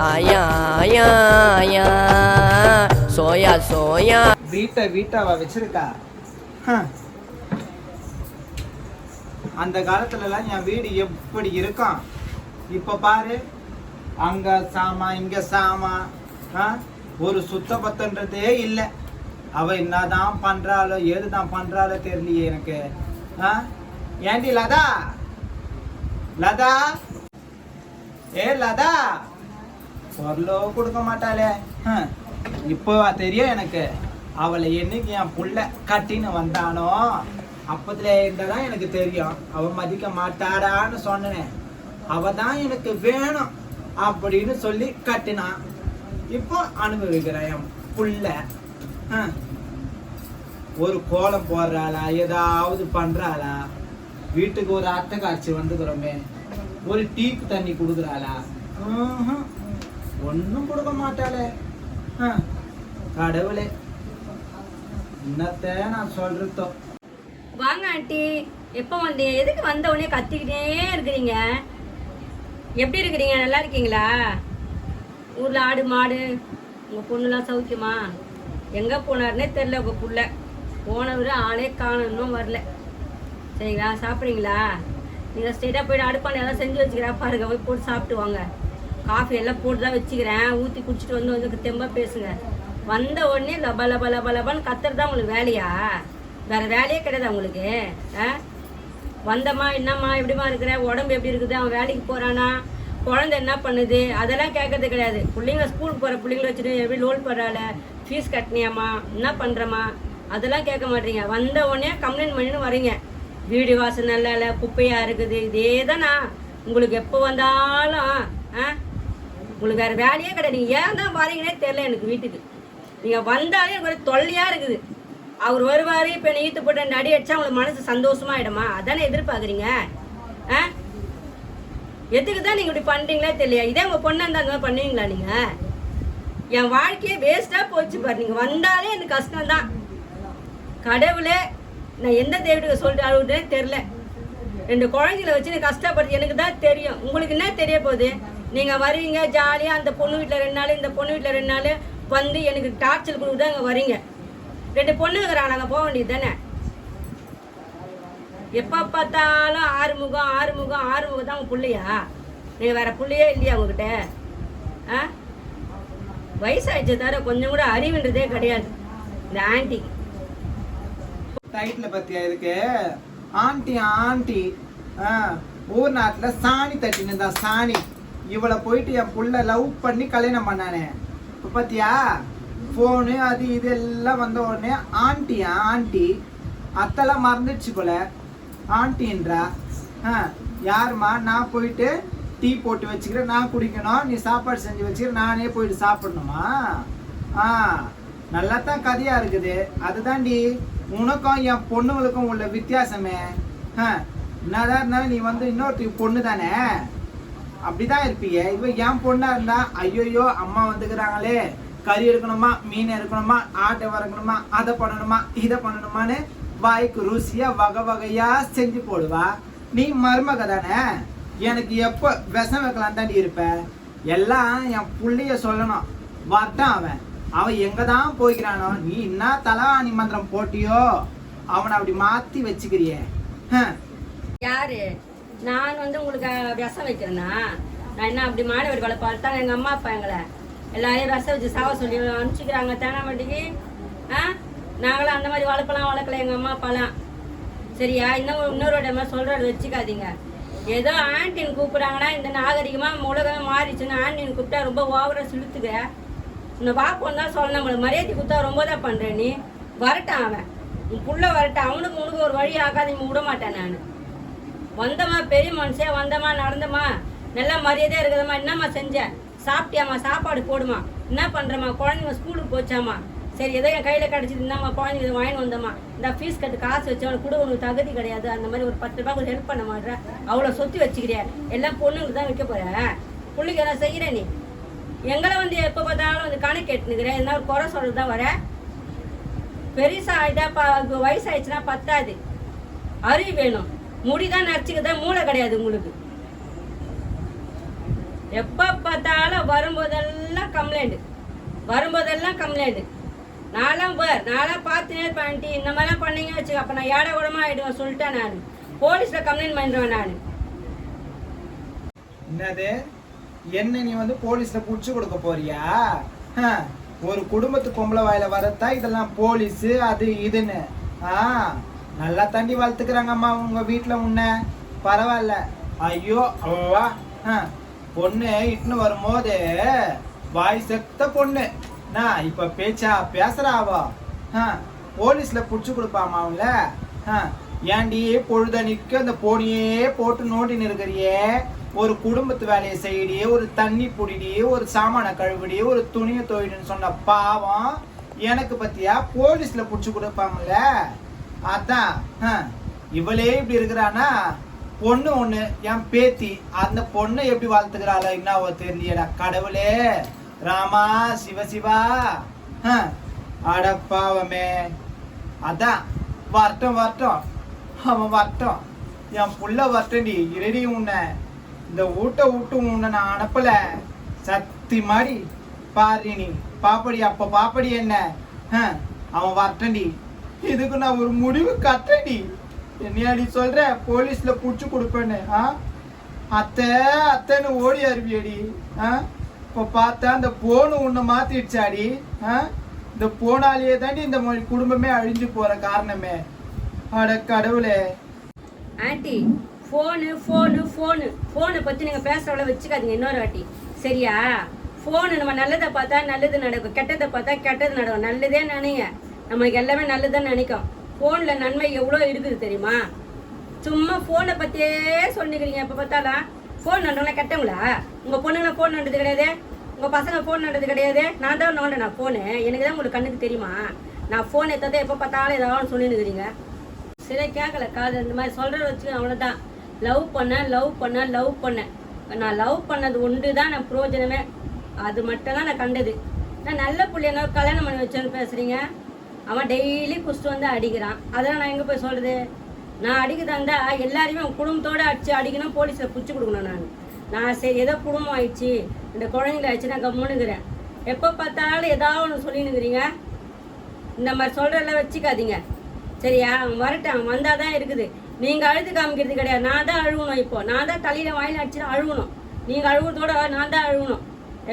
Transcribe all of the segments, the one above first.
ஆயா ஆயா soya soya. வீட்டை வீட்டாவா வச்சிருக்கா? ஹம். அந்த காலத்துலலாம் என் வீடு எப்படி இருக்கும்? இப்போ பாரு. அங்க சாமா இங்க சாமா. ஆ? ஒரு சுத்த பத்தன்றதே இல்லை. அவ என்னதான் பண்றாளோ ஏதுதான் பண்றாளோ தெரியலையே எனக்கு. ஆ? ஏண்டி லதா? லதா? ஏ லதா? பொருளோ கொடுக்க மாட்டாளே. ஹம். இப்போ தெரியும் எனக்கு. அவளை என்னைக்கு என் புள்ள கட்டின்னு வந்தானோ அப்பத்துல இருந்ததான் எனக்கு தெரியும். அவ மதிக்க மாட்டாடான்னு சொன்னேன். அவ தான் எனக்கு வேணும் அப்படின்னு சொல்லி கட்டினான் இப்போ அனுபவிக்கிறேன் என் புள்ள ஒரு கோலம் போடுறாளா ஏதாவது பண்றாளா? வீட்டுக்கு ஒரு அட்டை காய்ச்சி வந்துக்கிறோமே. ஒரு டீக்கு தண்ணி கொடுக்குறாளா? ஒன்றும் கொடுக்க மாட்டாளே கடவுளே நான் சொல்றதோ வாங்க ஆண்டி எப்போ வந்தீங்க எதுக்கு வந்த உடனே கத்திக்கிட்டே இருக்கிறீங்க எப்படி இருக்கிறீங்க நல்லா இருக்கீங்களா ஊரில் ஆடு மாடு உங்கள் பொண்ணுலாம் சௌக்கியமா எங்கே போனாருன்னே தெரில உங்கள் புள்ள போனவர் ஆளே காணும் வரல சரிங்களா சாப்பிட்றீங்களா நீங்கள் ஸ்ட்ரெயிட்டாக போய்ட்டு அடுப்பான எல்லாம் செஞ்சு வச்சுக்கிறா பாருங்க போய் போட்டு சாப்பிட்டு வாங்க காஃபி எல்லாம் போட்டு தான் வச்சுக்கிறேன். ஊற்றி குடிச்சிட்டு வந்து வந்து தெம்பா பேசுங்க. வந்த உடனே லப லப லப லபான்னு கத்துறது தான் உங்களுக்கு வேலையா? வேற வேலையே கிடையாது உங்களுக்கு ஆ? வந்தம்மா என்னம்மா எப்படிம்மா இருக்கிற? உடம்பு எப்படி இருக்குது? அவன் வேலைக்கு போகிறானா குழந்தை என்ன பண்ணுது? அதெல்லாம் கேட்கறது கிடையாது. பிள்ளைங்க ஸ்கூலுக்கு போகிற பிள்ளைங்கள வச்சுட்டு எப்படி லோன் போடுறாள? ஃபீஸ் கட்டினியாம்மா என்ன பண்ணுறம்மா அதெல்லாம் கேட்க மாட்டீங்க. வந்த உடனே கம்ப்ளைண்ட் பண்ணின்னு வரீங்க வீடு வாசல் நல்லா இல்லை குப்பையாக இருக்குது. இதே தானா உங்களுக்கு எப்போ வந்தாலும் ஆ? உங்களுக்கு வேறு வேலையே கிடையாது. நீங்கள் ஏன் தான் வரீங்கன்னே தெரில எனக்கு வீட்டுக்கு. நீங்கள் வந்தாலே எனக்கு ஒரு தொல்லையாக இருக்குது. அவர் வருவார் இப்போ நீ ஈத்து போட்டு நடி அடிச்சா உங்களுக்கு மனசு சந்தோஷமாயிடுமா அதானே எதிர்பார்க்குறீங்க ஆ? எதுக்கு தான் நீங்கள் இப்படி பண்ணுறீங்களே தெரியல இதே உங்கள் பொண்ணு இருந்தால் அந்த மாதிரி பண்ணுவீங்களா நீங்கள் என் வாழ்க்கையே வேஸ்ட்டாக போச்சு பாரு. நீங்கள் வந்தாலே எனக்கு கஷ்டம்தான். கடவுளே நான் எந்த தேவட்டுக்கு சொல்லிட்டு அழுகுதுன்னு தெரில ரெண்டு குழந்தைகளை வச்சு நீ கஷ்டப்படுறது எனக்கு தான் தெரியும். உங்களுக்கு என்ன தெரிய போகுது? நீங்கள் வருவீங்க ஜாலியாக அந்த பொண்ணு வீட்டில் ரெண்டு நாள் இந்த பொண்ணு வீட்டில் ரெண்டு நாள் வந்து எனக்கு டார்ச்சர் கொடுத்து அங்கே வரீங்க. ரெண்டு பொண்ணுங்கிறாங்க நாங்கள் போக வேண்டியது தானே? எப்போ பார்த்தாலும் ஆறுமுகம் ஆறுமுகம் ஆறுமுகம் தான் உங்கள் பிள்ளையா? நீங்கள் வேற பிள்ளையே இல்லையா உங்ககிட்ட? ஆ? வயசாயிடுச்சு தவிர கொஞ்சம் கூட அறிவுன்றதே கிடையாது. இந்த ஆண்டி. டைட்டில் பத்தியா இருக்கு ஆண்டி ஆண்டி. ஆ, ஊர் நாட்டில் சாணி தட்டின்னு தான் சாணி. இவளை போயிட்டு என் புள்ள லவ் பண்ணி கல்யாணம் பண்ணானே. இப்போ ஃபோனு அது இது எல்லாம் வந்த உடனே ஆண்டியா ஆண்டி அத்தெல்லாம் மறந்துடுச்சு போல. ஆண்டின்றா? ஆ யாரும்மா? நான் போயிட்டு டீ போட்டு வச்சுக்கிறேன் நான் குடிக்கணும். நீ சாப்பாடு செஞ்சு வச்சுக்கிற நானே போயிட்டு சாப்பிடணுமா? ஆ நல்லா தான் கதையாக இருக்குது அதுதான்டி உனக்கும் என் பொண்ணுங்களுக்கும் உள்ள வித்தியாசமே. ஆ, என்னதான் இருந்தாலும் நீ வந்து இன்னொருத்தி பொண்ணு தானே அப்படிதான் இருப்பீங்க. இதுவே என் பொண்ணா இருந்தா ஐயோயோ அம்மா வந்துக்கிறாங்களே. கறி எடுக்கணுமா மீன் எடுக்கணுமா ஆட்டை வறக்கணுமா அதை பண்ணணுமா இதை பண்ணணுமான்னு வாய்க்கு ருசியா வகை வகையா செஞ்சு போடுவா. நீ மருமக தானே? எனக்கு எப்போ விஷம் வைக்கலாம் தாண்டி இருப்ப? எல்லாம் என் புள்ளைய சொல்லணும். வரட்டான் அவன். அவன் எங்க தான் போய்க்கிறானோ நீ என்ன தலவாணி மந்திரம் போட்டியோ அவனை அப்படி மாத்தி வச்சுக்கிறிய. யாரு? நான் வந்து உங்களுக்கு விஷம் வைக்கிறேன்னா நான் என்ன அப்படி மாடு வெடி வளர்ப்பாட்டாங்க எங்கள் அம்மா அப்பா எங்களை. எல்லாரையும் விஷம் வச்சு சாவ சொல்லி அனுப்பிச்சிக்கிறாங்க. தேனாமட்டிக்கு ஆ? நாங்களும் அந்த மாதிரி வளர்ப்பலாம் வளர்க்கல எங்கள் அம்மா அப்பாலாம். சரியா? இன்னும் இன்னொரு இடமா சொல்கிறத வச்சுக்காதீங்க. ஏதோ ஆண்டின் கூப்பிட்றாங்கன்னா இந்த நாகரிகமாக உலகமே மாறிச்சுன்னு ஆண்டின் கூப்பிட்டா ரொம்ப ஓவராக செலுத்துக்க உன்னை பார்ப்போம் தான் சொல்லணும். நம்மளுக்கு மரியாதை கொடுத்தா ரொம்ப தான் பண்ணுறேன் நீ. வரட்டான் அவன். உன் புள்ள வரட்டான் அவனுக்கு உனக்கு ஒரு வழி ஆகாதீங்க விட மாட்டேன் நான். வந்தம்மா பெரிய மனுஷன் வந்தம்மா நடந்தம்மா நல்லா மரியாதையாக இருக்குதம்மா என்னம்மா செஞ்ச? சாப்பிட்டியாம்மா சாப்பாடு போடுமா? என்ன பண்ணுறம்மா குழந்தைங்க ஸ்கூலுக்கு போச்சாம்மா? சரி ஏதோ என் கையில் கிடச்சிது இந்தாம்மா குழந்தைங்க இதை வாங்கி வந்தம்மா. இந்த ஃபீஸ் கட்டு காசு வச்சு அவனுக்கு கூட உனக்கு தகுதி கிடையாது. அந்த மாதிரி ஒரு பத்து ரூபா கொஞ்சம் ஹெல்ப் பண்ண மாட்டேற அவ்வளோ சொத்து வச்சுக்கிறியா? எல்லாம் பொண்ணுங்களுக்கு தான் வைக்க போகிறேன் பிள்ளைக்கு எதாவது செய்கிற நீ? எங்களை வந்து எப்போ பார்த்தாலும் வந்து கணக்கு எட்டுனுக்கிறேன் என்ன ஒரு குறை சொல்கிறது தான் வரேன் பெருசாக ஆகிட்டா ப வயசாகிடுச்சுன்னா பத்தாது. அறிவு வேணும். முடிதான் நச்சுக்குதான் மூளை கிடையாது உங்களுக்கு. எப்போ பார்த்தாலும் வரும்போதெல்லாம் கம்ப்ளைண்ட் வரும்போதெல்லாம் கம்ப்ளைண்ட் நாலாம் வர் நாலாம் பார்த்துனே இருப்பேன் இந்த மாதிரிலாம் பண்ணீங்க வச்சுக்க அப்போ நான் ஏட கூடமா ஆகிடுவேன் சொல்லிட்டேன் நான். போலீஸில் கம்ப்ளைண்ட் பண்ணிடுவேன் நான். என்னது? என்ன நீ வந்து போலீஸில் பிடிச்சி கொடுக்க போறியா? ஒரு குடும்பத்து பொம்பளை வாயில வரத்தா இதெல்லாம் போலீஸு அது இதுன்னு. ஆ? நல்லா தண்ணி வளர்த்துக்கிறாங்கம்மா உங்க வீட்டில் உன்ன. பரவாயில்ல. ஐயோ அவ்வா. பொண்ணு இட்டுன்னு வரும்போது வாய் செத்த பொண்ணு. நான் இப்போ பேச்சா பேசுறாவோ போலீஸில் பிடிச்சி கொடுப்பாமா அவங்கள? ஆ, ஏன்டி பொழுதனிக்கு அந்த போனியே போட்டு நோட்டின்னு இருக்கிறியே? ஒரு குடும்பத்து வேலையை செய்யடி ஒரு தண்ணி புடிடி ஒரு சாமானை கழுவிடி ஒரு துணியை தோயிடுன்னு சொன்ன பாவம். எனக்கு பத்தியா? போலீஸ்ல புடிச்சு கொடுப்பாங்கல்ல? அதான் இவளே இப்படி இருக்கிறானா பொண்ணு ஒண்ணு என் பேத்தி அந்த பொண்ணை எப்படி வளர்த்துக்கிறாளோ என்னவோ தெரியலடா கடவுளே. ராமா சிவசிவா அடப்பாவமே அதான் வரட்டும் வரட்டும். அவன் வரட்டும். என் புள்ள வரட்டண்டி இரடி உன்னை. இந்த ஊட்ட விட்டு உன்னை நான் அனுப்பல. சக்தி மாதிரி பாரு நீ பாப்படி அப்ப பாப்படி என்ன? அவன் வரட்டண்டி இதுக்கு நான் ஒரு முடிவு கத்தடி என்னையாடி சொல்ற? போலீஸ்ல புடிச்சு கொடுப்பேன்னு. ஆ? அத்தை அத்தைன்னு ஓடி அருவியடி. ஆ? இப்போ பார்த்தா அந்த போனு உன்னை மாத்திடுச்சாடி. ஆ? இந்த போனாலேயே தாண்டி இந்த மாதிரி குடும்பமே அழிஞ்சு போற காரணமே. அட கடவுளே. ஆண்டி ஃபோனு ஃபோனு ஃபோனு ஃபோனை பற்றி நீங்கள் பேசுகிறவள வச்சுக்காதீங்க இன்னொரு வாட்டி. சரியா? ஃபோனு நம்ம நல்லதை பார்த்தா நல்லது நடக்கும். கெட்டதை பார்த்தா கெட்டது நடக்கும். நல்லதே நினைங்க. நம்மளுக்கு எல்லாமே நல்லதுன்னு நினைக்கும். ஃபோனில் நன்மை எவ்வளோ இருக்குது தெரியுமா? சும்மா ஃபோனை பற்றியே சொல்லிக்கிறீங்க எப்போ பார்த்தாலும். ஃபோன் நன்றவங்களா கெட்டவங்களா? உங்கள் பொண்ணுங்களை ஃபோன் நண்டது கிடையாது. உங்கள் பசங்க ஃபோன் நண்டது கிடையாது. நான் தான் நோண்டேன் நான் ஃபோனு எனக்கு தான் உங்களுக்கு கண்ணுக்கு தெரியுமா? நான் ஃபோன் எடுத்ததை எப்போ பார்த்தாலும் ஏதாவது சொல்லின்னு இருக்கிறீங்க சரி கேட்கல காது இந்த மாதிரி சொல்கிற வச்சு அவ்வளோதான் லவ் பண்ணேன் லவ் பண்ணேன் லவ் பண்ணேன் நான் லவ் பண்ணது ஒன்று தான் நான் பிரயோஜனமே அது மட்டும் தான் நான் கண்டது. நான் நல்ல பிள்ளைங்க கல்யாணம் பண்ணி வச்சேன்னு பேசுகிறீங்க அவன் டெய்லி குஸ்ட்டு வந்து அடிக்கிறான். அதெல்லாம் நான் எங்கே போய் சொல்கிறது நான் அடிக்கிறதா எல்லாரையுமே அவன் குடும்பத்தோடு அடித்து அடிக்கணும் போலீஸில் பிடிச்சி கொடுக்கணும் நான். நான் சரி ஏதோ குடும்பம் ஆயிடுச்சு. இந்த குழந்தைங்கள ஆயிடுச்சு நான் கம்முனுங்கிறேன் எப்போ பார்த்தாலும் ஏதாவது ஒன்று சொல்லினுங்கிறீங்க இந்த மாதிரி சொல்கிறதெல்லாம் வச்சுக்காதீங்க. சரியா? அவன் வரட்டும் அவன் வந்தால் தான் இருக்குது. நீங்கள் அழுது காமிக்கிறது கிடையாது. நான் தான் அழுகணும் இப்போ. நான் தான் தலையில் வாயில் அடிச்சுட்டு அழுகணும் நீங்கள் அழுகுறதோட நான் தான் அழுகணும்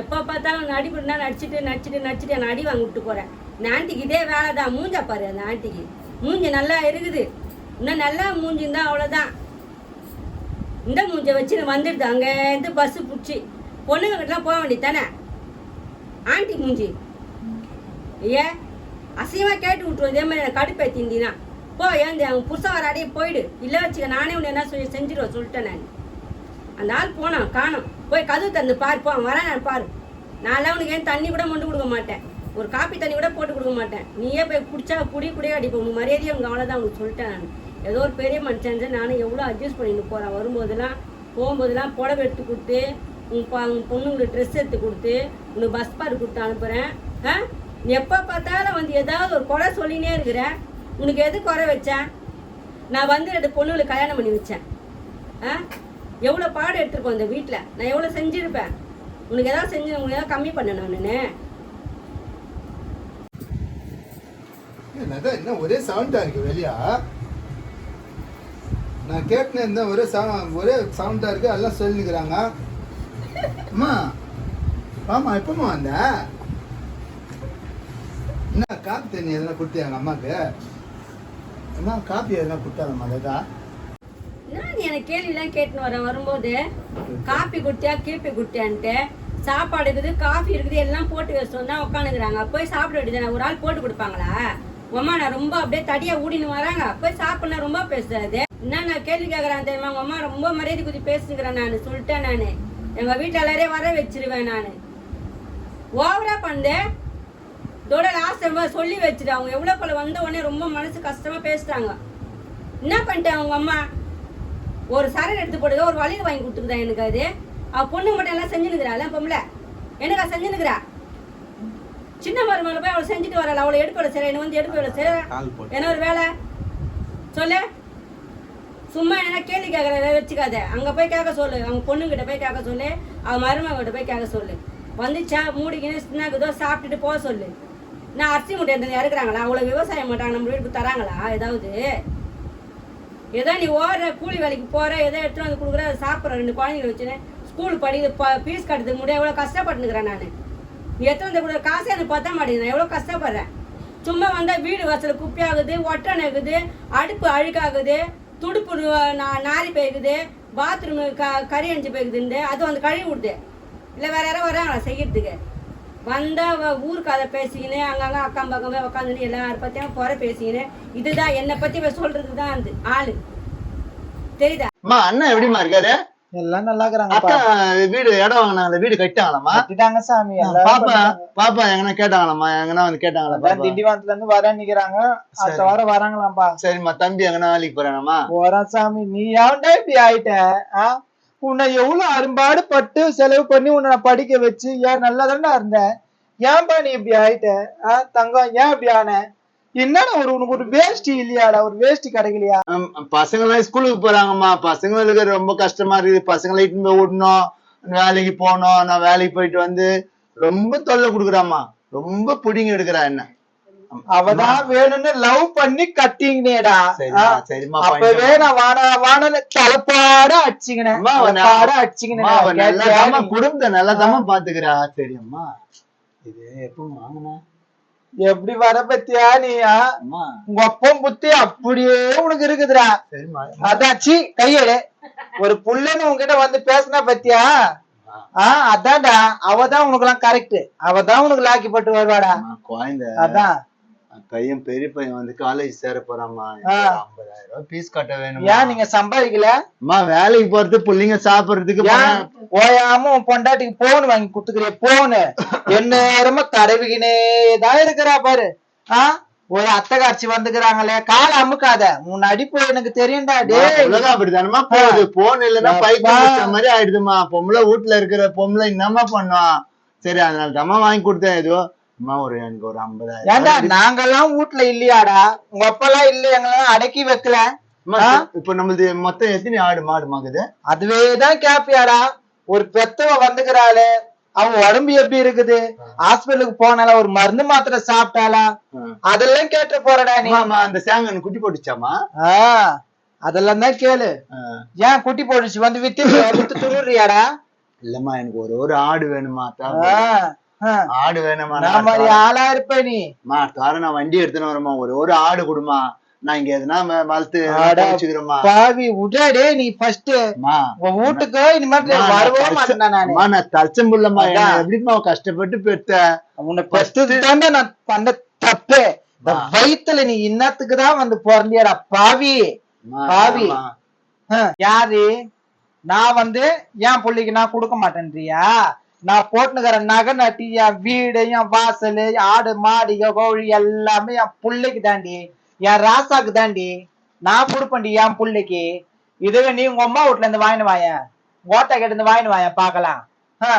எப்போ பார்த்தாலும் நடிப்புனா நடிச்சிட்டு நடிச்சிட்டு நடிச்சிட்டு என்னை அடி வாங்கி விட்டு போகிறேன் இந்த ஆண்டிக்கு இதே வேலை தான் மூஞ்சா பாரு அந்த ஆண்டிக்கு. மூஞ்சி நல்லா இருக்குது. இன்னும் நல்லா மூஞ்சி இருந்தால் அவ்வளோதான் இந்த மூஞ்சை வச்சு வந்துடுது. அங்கேருந்து பஸ்ஸு பிடிச்சி. பொண்ணுங்க கிட்டலாம் போக வேண்டியது தானே ஆண்டி மூஞ்சி. ஏ அசிங்கமாக கேட்டு விட்டுரும். இதே மாதிரி எனக்கு தீந்தினா போ ஏன் அவன் புதுசாக வராடியே போயிடு. இல்லை வச்சுக்க நானே உன்னை என்ன சொல்லி செஞ்சிருவேன் சொல்லிட்டேன் நான். அந்த ஆள் போனான் காணும். போய் கதவு தந்து பாரு போ அவன் வரேன் பாரு. நான்லாம் உனக்கு ஏன் தண்ணி கூட மொண்டு கொடுக்க மாட்டேன். ஒரு காப்பி தண்ணி கூட போட்டு கொடுக்க மாட்டேன். நீயே போய் குடிச்சா குடி குடியே அடிப்பேன். உனக்கு மரியாதையே உங்கள் அவ்வளோதான் உனக்கு சொல்லிட்டேன் நான். ஏதோ ஒரு பெரிய மனுஷன் நானும் எவ்வளோ அட்ஜஸ்ட் பண்ணிட்டு போகிறேன் வரும்போதெல்லாம் போகும்போதெல்லாம் புடவை எடுத்து கொடுத்து உன் பா உன் பொண்ணுங்களுக்கு ட்ரெஸ் எடுத்து கொடுத்து உனக்கு பஸ் பார் கொடுத்து அனுப்புகிறேன் ஆ? நீ எப்போ பார்த்தாலும் வந்து ஏதாவது ஒரு குறை சொல்லினே இருக்கிறேன் உனக்கு எது குறை வச்சேன்? நான் வந்து ரெண்டு பொண்ணுங்களுக்கு கல்யாணம் பண்ணி வச்சேன். ஆ? எவ்வளோ பாடம் எடுத்துருக்கோம் இந்த வீட்டில்? நான் எவ்வளோ செஞ்சுருப்பேன்? உனக்கு எதாவது செஞ்சு உங்களுக்கு எதாவது கம்மி பண்ணணும் நான் என்னது? என்ன ஒரே சவுண்டா இருக்கு வெளியா? நான் கேட்டுனே இருந்தேன் ஒரே சவு ஒரே சவுண்டா இருக்கு எல்லாம் சொல்லிக்கிறாங்க அம்மா ஆமா எப்பமா வந்த? என்ன காப்பி தண்ணி எதனா கொடுத்தியாங்க அம்மாக்கு? அம்மா காப்பி எதனா கொடுத்தாங்கம்மா லதா நான் எனக்கு கேள்விலாம் கேட்டுன்னு வரேன் வரும்போது காப்பி குட்டியா கீப்பி குட்டியான்ட்டு சாப்பாடு இருக்குது காஃபி இருக்குது எல்லாம் போட்டு வச்சோம் தான் உட்காந்துக்கிறாங்க. போய் சாப்பிட வேண்டியது ஒரு ஆள் போட்டு கொடுப்பாங்களா? உம்மா நான் ரொம்ப அப்படியே தடியா ஊடின்னு வராங்க. போய் சாப்பிட ரொம்ப பேசுறது என்ன நான் கேள்வி கேட்கறான் தெரியுமா? உங்க அம்மா ரொம்ப மரியாதை குதி பேசுகிறேன் நான் சொல்லிட்டேன் நான். எங்க வீட்டுல எல்லாரையும் வர வச்சிருவேன் நான். ஓவரா பண்ணு. இதோட லாஸ்ட் ரொம்ப சொல்லி வச்சிரு அவங்க எவ்வளோ போல வந்த உடனே ரொம்ப மனசு கஷ்டமா பேசுறாங்க. என்ன பண்ணிட்டேன் அவங்க அம்மா? ஒரு சரண் எடுத்து போடுங்க ஒரு வழியில் வாங்கி கொடுத்துருதா எனக்கு அது? அவ பொண்ணு மட்டும் எல்லாம் செஞ்சுனுக்குறாள் பொம்பளை. எனக்கா செஞ்சுனுக்குறா சின்ன மருமகளை போய் அவளை செஞ்சுட்டு வரல. அவளை எடுப்பு சரி என்ன வந்து எடுப்பு சரி என்ன ஒரு வேலை? சொல்லு. சும்மா என்ன கேள்வி கேட்கற வச்சுக்காத. அங்க போய் கேட்க சொல்லு. அவங்க பொண்ணுகிட்ட போய் கேட்க சொல்லு. அவ மருமகிட்ட போய் கேட்க சொல்லு. வந்துச்சா? மூடிக்கின்னு சின்னாக்குதோ சாப்பிட்டுட்டு போக சொல்லு. நான் அரிசி மூட்டை எடுத்து இறக்குறாங்களா? அவ்வளோ விவசாயம் மாட்டாங்க. நம்ம வீட்டுக்கு தராங்களா? ஏதாவது? ஏதோ நீ ஓடுற கூலி வேலைக்கு போற ஏதோ எடுத்துட்டு வந்து கொடுக்குற சாப்பிட்ற ரெண்டு குழந்தைங்களை வச்சுன்னு ஸ்கூல் படிக்குது ஃபீஸ் கட்டுறதுக்கு முடியாது எவ்வளோ கஷ்டப்பட்டுக்கிறேன் நான். எடுத்து எத்தனை வந்து கூட. காசே எனக்கு பத்த மாட்டேங்குது. நான் எவ்வளோ கஷ்டப்படுறேன். சும்மா வந்தால் வீடு வாசல் குப்பையாகுது ஒட்டனை இருக்குது அடுப்பு அழுக்காகுது துடுப்பு நா- நாரி போயிருக்குது பாத்ரூமு க கறி அஞ்சு போயிருக்குதுன்னு அது வந்து கழுவி விடுது. இல்லை வேற யாரோ வராங்களா செய்யறதுக்கு? வந்தா ஊருக்கு அதை கதை பேசிக்கின்னு அங்கங்க அக்கம் பக்கமே உட்காந்துன்னு எல்லாரும் பற்றியும் குறை பேசிக்கின்னு இதுதான் என்னை பத்தி இவ சொல்றது தான் அந்த ஆளு. தெரியுதா? அண்ணன் இருக்காரு? எல்லாம் நல்லா இருக்கிறாங்கப்பா அக்கா வீடு இடம் வாங்கினாங்களே வீடு கட்டாங்களாம்மா கட்டிட்டாங்க சாமி பாப்பா. பாப்பா எங்கன்னா கேட்டாங்களாம்மா? எங்கன்னா வந்து கேட்டாங்களா திண்டிவனத்துல இருந்து வரேன் நிக்கிறாங்க. அடுத்த. வாரம் வராங்களாம்பா சரிம்மா தம்பி எங்கன்னா வேலைக்கு போறானாமா போறேன் சாமி நீ ஏன்டா இப்படி ஆயிட்ட? உன்னை எவ்வளவு அரும்பாடு பட்டு செலவு பண்ணி உன்னை நான் படிக்க வச்சு ஏன் நல்லா இருந்தேன் ஏன்பா நீ இப்படி ஆயிட்ட? தங்கம் ஏன் இப்படி ஆன? என்னடா ஒரு உனக்கு ஒரு வேஷ்டி இல்லையாடா? ஒரு வேஷ்டி கிடைக்கலையா? பசங்க எல்லாம் ஸ்கூலுக்கு போறாங்கம்மா. பசங்களுக்கு ரொம்ப கஷ்டமா இருக்குது. பசங்களை இட்டுன்னு போய் விடணும் வேலைக்கு போகணும். நான் வேலைக்கு போயிட்டு வந்து ரொம்ப தொல்லை கொடுக்குறாம்மா. ரொம்ப புடிங்க எடுக்கிறா என்ன. அவதான் வேணும்னு லவ் பண்ணி சரிம்மா அப்பவே நான் வான வானல தலைப்பாட அடிச்சுக்கினேன். அம்மா, தலைப்பாட அம்மா, அடிச்சுக்கினேன் குடும்பத்தை நல்லதாம்மா பாத்துக்கிறா. சரிம்மா. இது எப்போ வாங்கினா எப்படி வர பத்தியா நீ? ஆ? அம்மா. உங்க அப்பன் புத்தி அப்படியே உனக்கு இருக்குதுடா. அதாச்சி கையெடு. ஒரு புள்ளன்னு உன்கிட்ட வந்து பேசினா பத்தியா? ஆஹ் அதான்டா. அவதான் உனக்கு எல்லாம் கரெக்ட் அவதான் உனக்கு லாக்கி போட்டு வருவாடா. அதான். பையன் பெரிய பையன் வந்து காலேஜ் சேர போறாம்மா ஆ. ஐம்பதாயிரம் ரூபாய் ஃபீஸ் கட்ட வேணும்? ஏன் நீங்க சம்பாதிக்கல? அம்மா வேலைக்கு போறது புள்ளைங்க சாப்பிடுறதுக்கு. ஓயாம உன் பொண்டாட்டிக்கு போன் வாங்கி குடுத்துக்கிறிய போனு என்ன நேரமா தடவிக்கினே தான் இருக்கிறா பாரு. ஆ? ஒரு அத்தைக்காட்சி வந்துக்கிறாங்களே கால அமுக்காத. உன் நடிப்பு எனக்கு தெரியும்டா டேய். உலகம் அப்படிதானமா போகுது போன் இல்லைன்னா முடிச்ச மாதிரி ஆயிடுதுமா பொம்பளை வீட்டுல இருக்கிற பொம்பளை என்னம்மா பண்ணுவான் சரி அதனால தாம்மா வாங்கி கொடுத்தேன். ஏதோ அம்மா ஒரு எனக்கு ஒரு ஐம்பதாயிரம் ரூபாய் நாங்கெல்லாம் வீட்ல இல்லையாடா? உங்க அப்பெல்லாம் இல்ல எங்கெல்லாம் அடக்கி வைக்கல? இப்ப நம்மளது மொத்தம் எத்தனை ஆடு மாடு மாகுது அதுவேதான் கேப்பியாடா. ஒரு பெத்தவ வந்துக்கிறாளே. அவன் உடம்பு எப்படி இருக்குது? ஹாஸ்பிட்டலுக்கு போனால ஒரு மருந்து மாத்திரை சாப்பிட்டாளா? அதெல்லாம் கேட்டு போறடா நீ. அந்த சேங்கன் குட்டி போட்டுச்சாமா? அதெல்லாம் தான் கேளு. ஏன் குட்டி போட்டுச்சு? வந்து வித்து வித்து துருறியாடா இல்லம்மா எனக்கு ஒரு ஒரு ஆடு வேணுமா. ஆடு வேணுமா? நான் மாதிரி ஆளா இருப்ப நீ. மா தவிர நான் வண்டி எடுத்துன்னு வரமா? ஒரு ஒரு ஆடு கொடுமா? நான் இங்க எதுனா வளர்த்து. வச்சுக்கிறோமா பாவி உடடே நீ ஃபர்ஸ்ட் வீட்டுக்கு இனிமேட்டு வரவே மாட்டேன் நானு. நான் தச்சம்புள்ளம்மா. எப்படிமா கஷ்டப்பட்டு பெத்த? உன்னை பெத்தது தாண்டா நான் பண்ண தப்பு. இந்த. வயித்துல நீ இன்னத்துக்கு தான் வந்து பிறந்தியாடா பாவி. பாவி. யாரு? நான் வந்து என் புள்ளைக்கு நான் கொடுக்க மாட்டேன்றியா? நான் போட்டுனுக்கிற நகை நட்டி என் வீடு என் வாசல் ஆடு மாடு கோழி எல்லாமே என் பிள்ளைக்கு தாண்டி என் ராசாக்கு தாண்டி நான் கொடுப்பேன்டி என் பிள்ளைக்கு. இதுவே நீ உங்க அம்மா வீட்டுல இருந்து வாங்கினு வாயன். ஓட்டை கிட்ட இருந்து வாங்கினு வாயன் பார்க்கலாம். ஆ,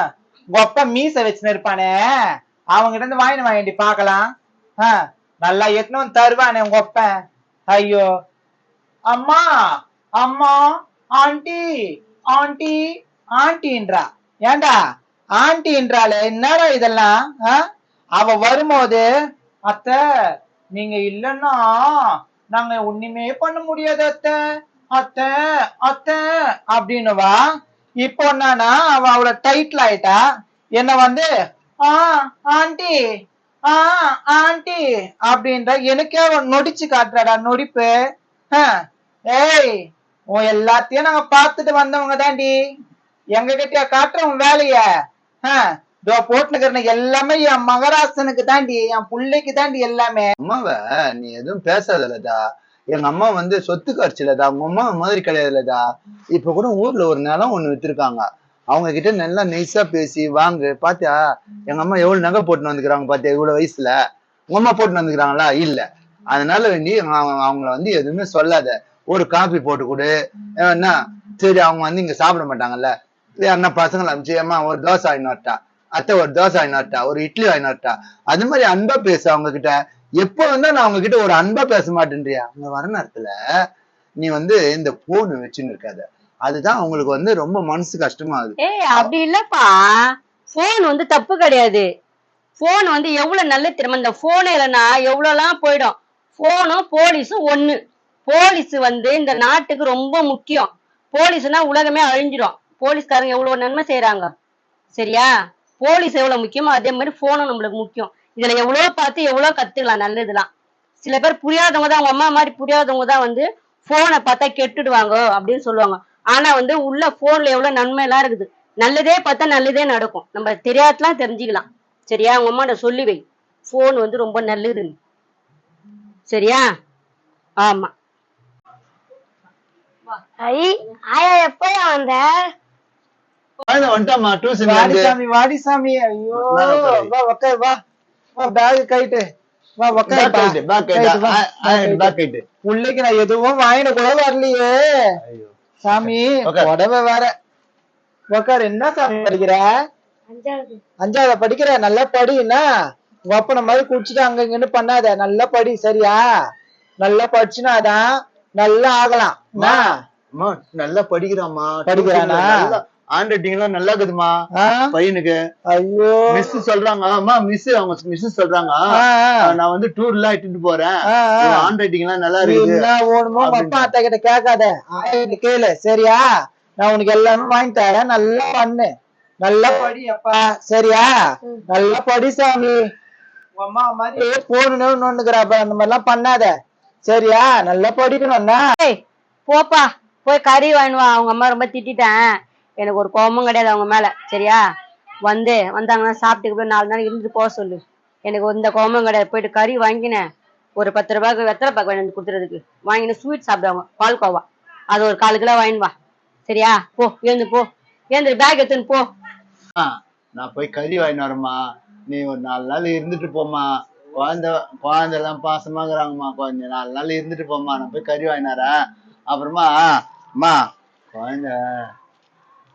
உங்க அப்பா மீசை வச்சுன்னு இருப்பானே. அவங்க கிட்ட இருந்து வாங்கினு வாயேன்டி பாக்கலாம் நல்லா எத்தனை வந்து தருவானே உங்க அப்பன் ஐயோ. அம்மா அம்மா ஆண்டி ஆண்டி ஆண்டின்றா. ஏண்டா? ஆண்டின்றாளே என்னடா இதெல்லாம்? ஆ? அவ வரும்போது அத்தை நீங்க இல்லன்னா நாங்க ஒண்ணுமே பண்ண முடியாது அத்தை. அத்தை அத்தை அப்படின்னுவா. இப்போ என்னன்னா அவ அவள டைட்டில் ஆயிட்டா. என்ன வந்து ஆ ஆண்டி ஆ ஆண்டி அப்படின்ற எனக்கே அவன் நொடிச்சு காட்டுறாடா நொடிப்பு. ஆ, ஏய் உன் எல்லாத்தையும் நாங்க பார்த்துட்டு வந்தவங்க தாண்டி எங்க கிட்டயா காட்டுற உன் வேலைய? இதோ இருக்கிற எல்லாமே என் மகராசனுக்கு தாண்டி என் பிள்ளைக்கு தாண்டி எல்லாமே. அம்மாவ நீ எதுவும் பேசாதலதா எங்க அம்மா வந்து சொத்து கரைச்சிலதா உங்க அம்மா மாதிரி கிடையாதுலதா இப்ப கூட ஊர்ல ஒரு நிலம் ஒண்ணு வித்திருக்காங்க. அவங்க கிட்ட நல்லா நைஸா பேசி வாங்கு. பாத்தியா எங்க அம்மா எவ்வளவு நகை போட்டுன்னு வந்துக்கிறாங்க பாத்தியா இவ்வளவு வயசுல? உங்க அம்மா போட்டுன்னு வந்துக்கிறாங்களா? இல்ல. அதனால வேண்டி அவங்கள வந்து எதுவுமே சொல்லாத. ஒரு காபி போட்டு கொடு. என்ன சரி அவங்க வந்து இங்க சாப்பிட மாட்டாங்கல்ல. யாருன்னா பசங்களை? அனுப்பிச்சு அம்மா ஒரு தோசை வாங்கிட்டு வரட்டா. அத்தை ஒரு தோசை வாங்கிட்டு வரட்டா. ஒரு இட்லி வாங்கிட்டு வரட்டா. அது மாதிரி அன்பா பேசு அவங்க கிட்ட எப்ப வந்தா நான் அவங்க கிட்ட ஒரு அன்பா பேச மாட்டேன்றியா? அவங்க வர நேரத்துல நீ வந்து இந்த போன் வச்சுன்னு இருக்காத. அதுதான் அவங்களுக்கு வந்து ரொம்ப மனசு கஷ்டமாகுது. ஏய் அப்படி இல்லப்பா. போன் வந்து தப்பு கிடையாது. போன் வந்து எவ்வளவு நல்ல திறமை? இந்த போன் இல்லைன்னா எவ்வளவுலாம் போயிடும்? போனும் போலீஸும் ஒண்ணு. போலீஸ் வந்து இந்த நாட்டுக்கு ரொம்ப முக்கியம். போலீஸ்னா உலகமே அழிஞ்சிடும் போலீஸ்காரங்க எவ்வளவு நன்மை செய்யறாங்க சரியா? போலீஸ் எவ்வளவு முக்கியமோ அதே மாதிரி போனும் நம்மளுக்கு முக்கியம். இதுல எவ்வளவு பார்த்து எவ்வளவு கத்துக்கலாம் நல்லதுலாம் சில பேர் புரியாதவங்க தான் அவங்க அம்மா மாதிரி புரியாதவங்க தான் வந்து போனை பார்த்தா கெட்டுடுவாங்க அப்படின்னு சொல்லுவாங்க. ஆனா வந்து உள்ள போன்ல எவ்வளவு நன்மை எல்லாம் இருக்குது. நல்லதே பார்த்தா நல்லதே நடக்கும். நம்ம தெரியாதலாம் தெரிஞ்சுக்கலாம். சரியா? உங்க அம்மாட்ட சொல்லி வை. போன் வந்து ரொம்ப நல்லது சரியா? ஆமா. ஐ ஆயா எப்பயா வந்த? குழந்தை வந்துட்டாமா டியூஷன் ஐயோ. வா உக்கார் வா. வா பேக் கைட்டு வா உக்கார் பேக் பேக் பிள்ளைக்கு நான் எதுவும் வாங்கின கூட வரலையே. சாமி. உடவை வேற. உக்கார் என்ன சாமி படிக்கிற? அஞ்சாவது. அஞ்சாவது படிக்கிற? நல்லா படி என்ன? ஒப்பன மாதிரி குடிச்சிட்டு அங்க இங்கன்னு பண்ணாத. நல்லா படி சரியா? நல்லா படிச்சுனாதான் நல்லா ஆகலாம். நல்லா படிக்கிறாம்மா. படிக்கிறானா? ஹேண்ட் ரைட்டிங் எல்லாம் நல்லா இருக்குதுமா? பையனுக்கு. ஐயோ. மிஸ் சொல்றாங்க. அம்மா மிஸ் அவங்க மிஸ் சொல்றாங்க. நான் வந்து டூர் எல்லாம் இட்டுட்டு போறேன். ஹேண்ட் ரைட்டிங் எல்லாம் நல்லா என்ன ஓடுமோ அப்பா அத்தை கிட்ட கேட்காத. கேளு. சரியா? நான் உனக்கு எல்லாமே வாங்கி தரேன். நல்லா பண்ணு. நல்லா படி அப்பா. சரியா? நல்லா படி சாமி. அம்மா மாதிரி போகணும்னு நோண்டுக்கிறாப்ப அந்த மாதிரிலாம் பண்ணாத. சரியா? நல்லா படிக்கணும்னா. ஏய் போப்பா. போய் கறி வாங்கிட்டு வா. அவங்க அம்மா ரொம்ப திட்டிட்டேன். எனக்கு ஒரு கோபமும் கிடையாது அவங்க மேல. சரியா? வந்து வந்தாங்கன்னா சாப்பிட்டுக்கு போய் நாலு நாள் இருந்து போக சொல்லு. எனக்கு இந்த கோபமும் கிடையாது. போயிட்டு கறி வாங்கினேன். ஒரு பத்து ரூபாய்க்கு வெத்தலை பாக்கு வாங்கி வந்து கொடுத்துறதுக்கு? வாங்கினு ஸ்வீட் சாப்பிடுவாங்க. பால்கோவா. அது ஒரு கால் கிலோ வாங்கிட்டு வா. சரியா? போ ஏந்து போ. ஏந்து பேக் எடுத்துன்னு போ. ஆ, நான் போய் கறி வாங்கிட்டு வரேம்மா. நீ ஒரு நாலு நாள் இருந்துட்டு போம்மா. குழந்தை குழந்தை எல்லாம் பாசமாகறாங்கம்மா. கொஞ்சம் நாலு நாள் இருந்துட்டு போமா நான் போய் கறி வாங்கினாரா அப்புறமா அம்மா குழந்தை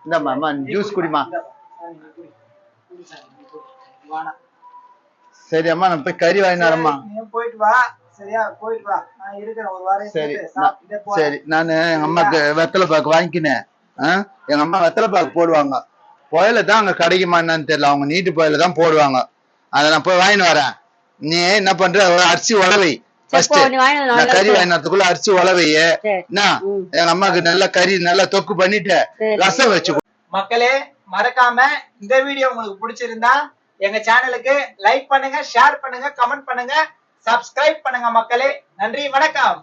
இந்தாம்மா அம்மா ஜூஸ் குடிமா சரி அம்மா நான் போய் கறி நீ போயிட்டு வா. சரியா போயிட்டு வா. நான் இருக்கிறேன் ஒரு வாரம் சரி. சரி நானு எங்க அம்மாக்கு வெத்தலை பாக்கு வாங்கிக்கினேன்? எங்க அம்மா வெத்தலை பாக்கு போடுவாங்க. புயல தான் அங்க கிடைக்குமா என்னன்னு தெரியல. அவங்க நீட்டு புயல தான் போடுவாங்க. அதை நான் போய் வாங்கிட்டு வரேன். நீ என்ன பண்ற? ஒரு அரிசி உழவை ஃபர்ஸ்ட் நான் கறி. வாங்கினதுக்குள்ள அரிசி உழவைய. எங்க அம்மாக்கு நல்லா கறி நல்லா தொக்கு பண்ணிட்டு. ரசம் வச்சு. மக்களே மறக்காம இந்த வீடியோ உங்களுக்கு பிடிச்சிருந்தா எங்க சேனலுக்கு லைக் பண்ணுங்க ஷேர் பண்ணுங்க கமெண்ட் பண்ணுங்க சப்ஸ்கிரைப் பண்ணுங்க மக்களே நன்றி வணக்கம்